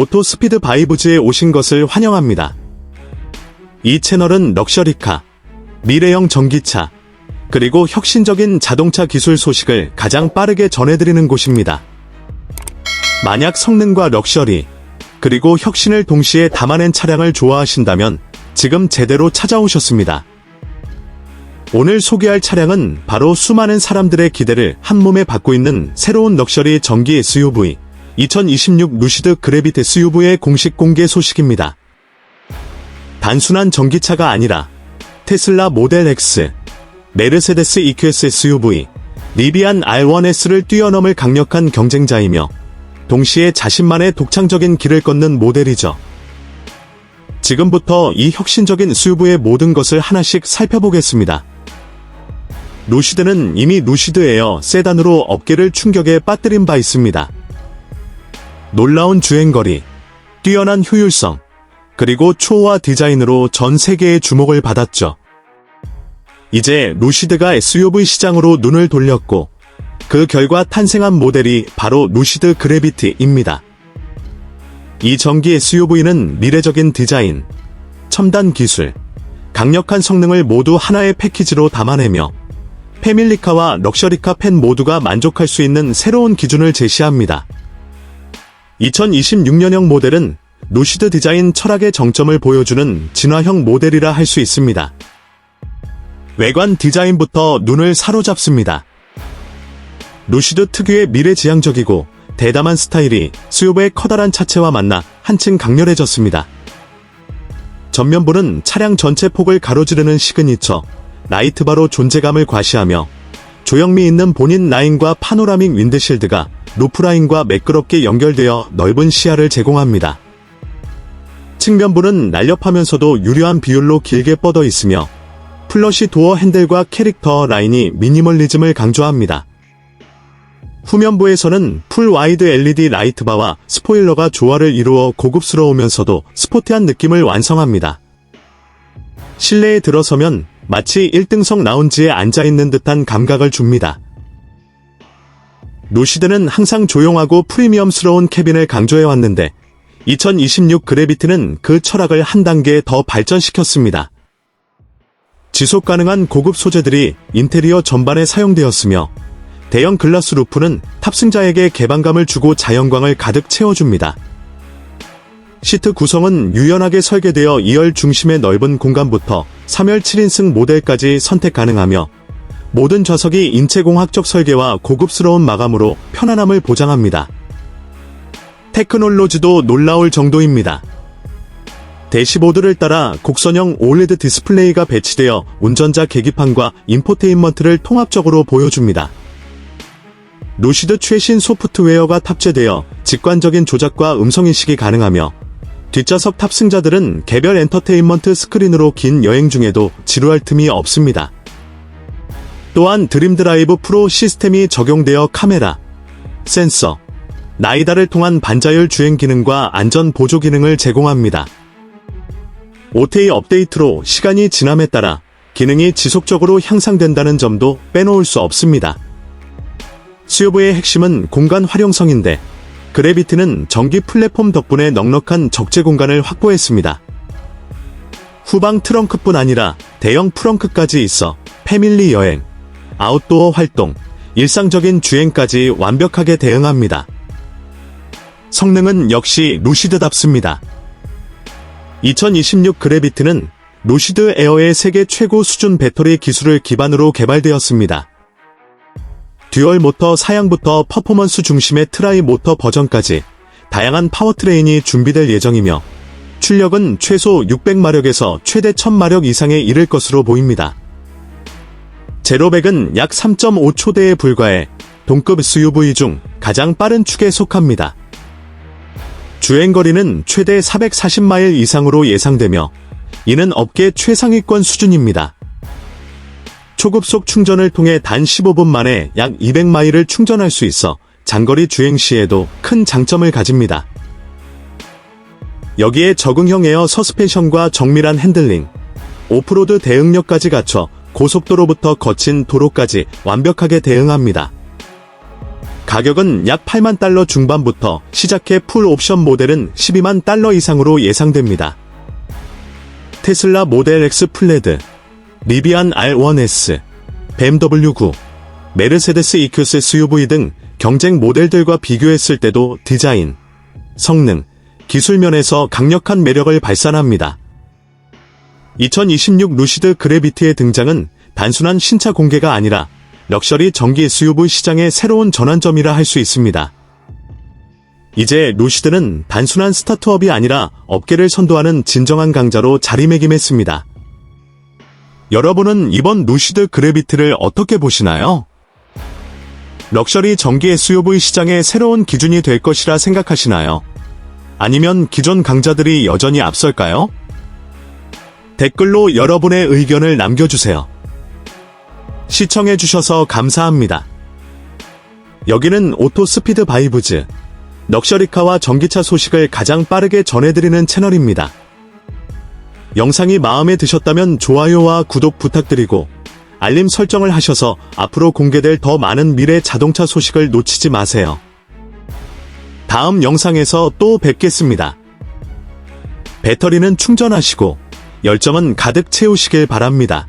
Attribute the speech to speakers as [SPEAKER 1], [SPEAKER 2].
[SPEAKER 1] 오토 스피드 바이브즈에 오신 것을 환영합니다. 이 채널은 럭셔리카, 미래형 전기차, 그리고 혁신적인 자동차 기술 소식을 가장 빠르게 전해드리는 곳입니다. 만약 성능과 럭셔리, 그리고 혁신을 동시에 담아낸 차량을 좋아하신다면 지금 제대로 찾아오셨습니다. 오늘 소개할 차량은 바로 수많은 사람들의 기대를 한 몸에 받고 있는 새로운 럭셔리 전기 SUV 2026 루시드 그래비트 SUV의 공식 공개 소식입니다. 단순한 전기차가 아니라 테슬라 모델 X, 메르세데스 EQS SUV, 리비안 R1S를 뛰어넘을 강력한 경쟁자이며 동시에 자신만의 독창적인 길을 걷는 모델이죠. 지금부터 이 혁신적인 SUV의 모든 것을 하나씩 살펴보겠습니다. 루시드는 이미 루시드 에어 세단으로 업계를 충격에 빠뜨린 바 있습니다. 놀라운 주행거리, 뛰어난 효율성, 그리고 초호화 디자인으로 전 세계의 주목을 받았죠. 이제 루시드가 SUV 시장으로 눈을 돌렸고, 그 결과 탄생한 모델이 바로 루시드 그래비티입니다. 이 전기 SUV는 미래적인 디자인, 첨단 기술, 강력한 성능을 모두 하나의 패키지로 담아내며 패밀리카와 럭셔리카 팬 모두가 만족할 수 있는 새로운 기준을 제시합니다. 2026년형 모델은 루시드 디자인 철학의 정점을 보여주는 진화형 모델이라 할 수 있습니다. 외관 디자인부터 눈을 사로잡습니다. 루시드 특유의 미래지향적이고 대담한 스타일이 수요부의 커다란 차체와 만나 한층 강렬해졌습니다. 전면부는 차량 전체 폭을 가로지르는 시그니처, 라이트바로 존재감을 과시하며 조형미 있는 본인 라인과 파노라믹 윈드실드가 루프라인과 매끄럽게 연결되어 넓은 시야를 제공합니다. 측면부는 날렵하면서도 유려한 비율로 길게 뻗어 있으며 플러시 도어 핸들과 캐릭터 라인이 미니멀리즘을 강조합니다. 후면부에서는 풀 와이드 LED 라이트바와 스포일러가 조화를 이루어 고급스러우면서도 스포티한 느낌을 완성합니다. 실내에 들어서면 마치 1등석 라운지에 앉아있는 듯한 감각을 줍니다. 루시드는 항상 조용하고 프리미엄스러운 캐빈을 강조해왔는데 2026 그래비트는 그 철학을 한 단계 더 발전시켰습니다. 지속 가능한 고급 소재들이 인테리어 전반에 사용되었으며 대형 글라스 루프는 탑승자에게 개방감을 주고 자연광을 가득 채워줍니다. 시트 구성은 유연하게 설계되어 2열 중심의 넓은 공간부터 3열 7인승 모델까지 선택 가능하며 모든 좌석이 인체공학적 설계와 고급스러운 마감으로 편안함을 보장합니다. 테크놀로지도 놀라울 정도입니다. 대시보드를 따라 곡선형 OLED 디스플레이가 배치되어 운전자 계기판과 인포테인먼트를 통합적으로 보여줍니다. 루시드 최신 소프트웨어가 탑재되어 직관적인 조작과 음성인식이 가능하며 뒷좌석 탑승자들은 개별 엔터테인먼트 스크린으로 긴 여행 중에도 지루할 틈이 없습니다. 또한 드림드라이브 프로 시스템이 적용되어 카메라, 센서, 나이다를 통한 반자율 주행 기능과 안전 보조 기능을 제공합니다. OTA 업데이트로 시간이 지남에 따라 기능이 지속적으로 향상된다는 점도 빼놓을 수 없습니다. 수요부의 핵심은 공간 활용성인데 그래비티는 전기 플랫폼 덕분에 넉넉한 적재 공간을 확보했습니다. 후방 트렁크뿐 아니라 대형 프렁크까지 있어 패밀리 여행, 아웃도어 활동, 일상적인 주행까지 완벽하게 대응합니다. 성능은 역시 루시드답습니다. 2026 그래비트는 루시드 에어의 세계 최고 수준 배터리 기술을 기반으로 개발되었습니다. 듀얼 모터 사양부터 퍼포먼스 중심의 트라이 모터 버전까지 다양한 파워트레인이 준비될 예정이며 출력은 최소 600마력에서 최대 1000마력 이상에 이를 것으로 보입니다. 제로백은 약 3.5초대에 불과해 동급 SUV 중 가장 빠른 축에 속합니다. 주행거리는 최대 440마일 이상으로 예상되며 이는 업계 최상위권 수준입니다. 초급속 충전을 통해 단 15분 만에 약 200마일을 충전할 수 있어 장거리 주행 시에도 큰 장점을 가집니다. 여기에 적응형 에어 서스펜션과 정밀한 핸들링, 오프로드 대응력까지 갖춰 고속도로부터 거친 도로까지 완벽하게 대응합니다. 가격은 약 8만 달러 중반부터 시작해 풀 옵션 모델은 12만 달러 이상으로 예상됩니다. 테슬라 모델 X 플레드, 리비안 R1S, BMW9, 메르세데스 EQS SUV 등 경쟁 모델들과 비교했을 때도 디자인, 성능, 기술 면에서 강력한 매력을 발산합니다. 2026 루시드 그래비티의 등장은 단순한 신차 공개가 아니라 럭셔리 전기 SUV 시장의 새로운 전환점이라 할 수 있습니다. 이제 루시드는 단순한 스타트업이 아니라 업계를 선도하는 진정한 강자로 자리매김했습니다. 여러분은 이번 루시드 그래비티를 어떻게 보시나요? 럭셔리 전기 SUV 시장의 새로운 기준이 될 것이라 생각하시나요? 아니면 기존 강자들이 여전히 앞설까요? 댓글로 여러분의 의견을 남겨주세요. 시청해주셔서 감사합니다. 여기는 오토스피드 바이브즈, 럭셔리카와 전기차 소식을 가장 빠르게 전해드리는 채널입니다. 영상이 마음에 드셨다면 좋아요와 구독 부탁드리고, 알림 설정을 하셔서 앞으로 공개될 더 많은 미래 자동차 소식을 놓치지 마세요. 다음 영상에서 또 뵙겠습니다. 배터리는 충전하시고 열정은 가득 채우시길 바랍니다.